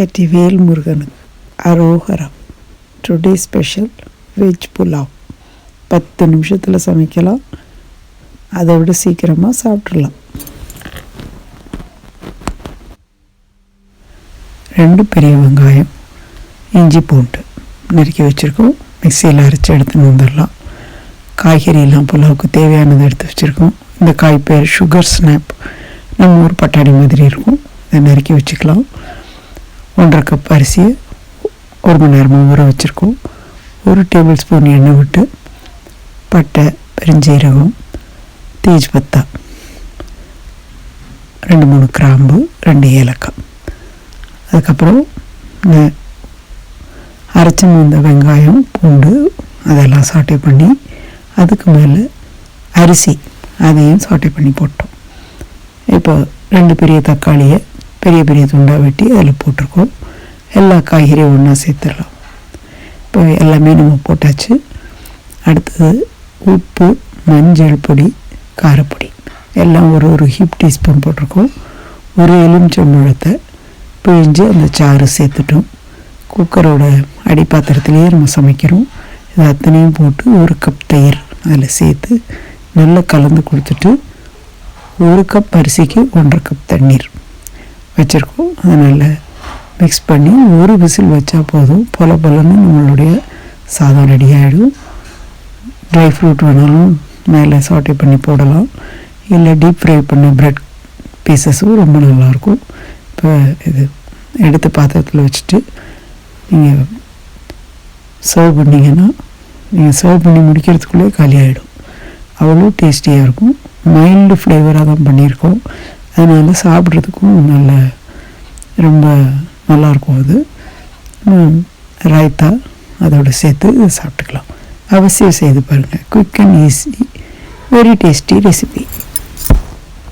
வெற்றிவேல் முருகனுக்கு அரோகரம் today special veg pulao பத்து நிமிஷத்தில் சமைக்கலாம். அதை விட சீக்கிரமாக சாப்பிட்றலாம் ரெண்டு பெரிய வெங்காயம் இஞ்சி பூண்டு நறுக்கி வச்சுருக்கோம். மிக்சியில் அரைச்சி எடுத்துன்னு வந்துடலாம். காய்கறியெல்லாம் புலாவுக்கு தேவையானதை எடுத்து வச்சுருக்கோம். இந்த காய் பேர் சுகர் ஸ்னாப் நம்ம ஒரு பட்டாணி மாதிரி இருக்கும். இதை நறுக்கி வச்சுக்கலாம். ஒன்றரை கப் அரிசியை ஒரு மணி நேரமாக ஊற வச்சுருக்கோம். ஒரு டேபிள் ஸ்பூன் எண்ணெய் விட்டு பட்டை பெருஞ்சீரகம் தேஜ்பத்தா ரெண்டு மூணு கிராம்பு ரெண்டு ஏலக்காய். அதுக்கப்புறம் இந்த அரைச்சி வந்த வெங்காயம் பூண்டு அதெல்லாம் சாட்டை பண்ணி அதுக்கு மேலே அரிசி அதையும் சாட்டை பண்ணி போட்டோம். இப்போ ரெண்டு பெரிய தக்காளியை பெரிய பெரிய துண்டாக வெட்டி அதில் போட்டிருக்கோம். எல்லா காய்கறியும் ஒன்றா சேர்த்துடலாம். இப்போ எல்லாமே நம்ம போட்டாச்சு. அடுத்தது உப்பு மஞ்சள் பொடி காரப்பொடி. எல்லாம் ஒரு ஒரு ஹிப் டீஸ்பூன் போட்டிருக்கோம். ஒரு எலுமிச்சம்பழத்தை பிழிஞ்சு அந்த சாறு சேர்த்துட்டோம். குக்கரோட அடிப்பாத்திரத்துலேயே நம்ம சமைக்கிறோம். இது அத்தனையும் போட்டு ஒரு கப் தயிர் அதில் சேர்த்து நல்லா கலந்து கொடுத்துட்டு ஒரு கப் அரிசிக்கு ஒன்றரை கப் தண்ணீர். வச்சுருக்கோம். அதனால் மிக்ஸ் பண்ணி ஒரு விசில் வச்சா போதும். பொல பொலன்னு நம்மளுடைய சாதம் ரெடி ஆகிடும் ட்ரை ஃப்ரூட் வேணாலும் மேலே சாட்டை பண்ணி போடலாம். இல்லை டீப் ஃப்ரை பண்ண ப்ரெட் பீசஸும் ரொம்ப நல்லாயிருக்கும். இப்போ இது எடுத்து பாத்திரத்தில் வச்சுட்டு நீங்கள் சர்வ் பண்ணிங்கன்னா நீங்கள் சர்வ் பண்ணி முடிக்கிறதுக்குள்ளே காலி ஆகிடும் அவ்வளோ டேஸ்டியாக இருக்கும். மைல்டு ஃப்ளேவராக தான் பண்ணியிருக்கோம். அதனால் சாப்பிட்றதுக்கும் நல்ல ரொம்ப நல்லாயிருக்கும் அது. ரைத்தா ராய்த்தா அதோடு சேர்த்து சாப்பிட்டுக்கலாம். அவசியம் செய்து பாருங்கள் quick and easy very tasty recipe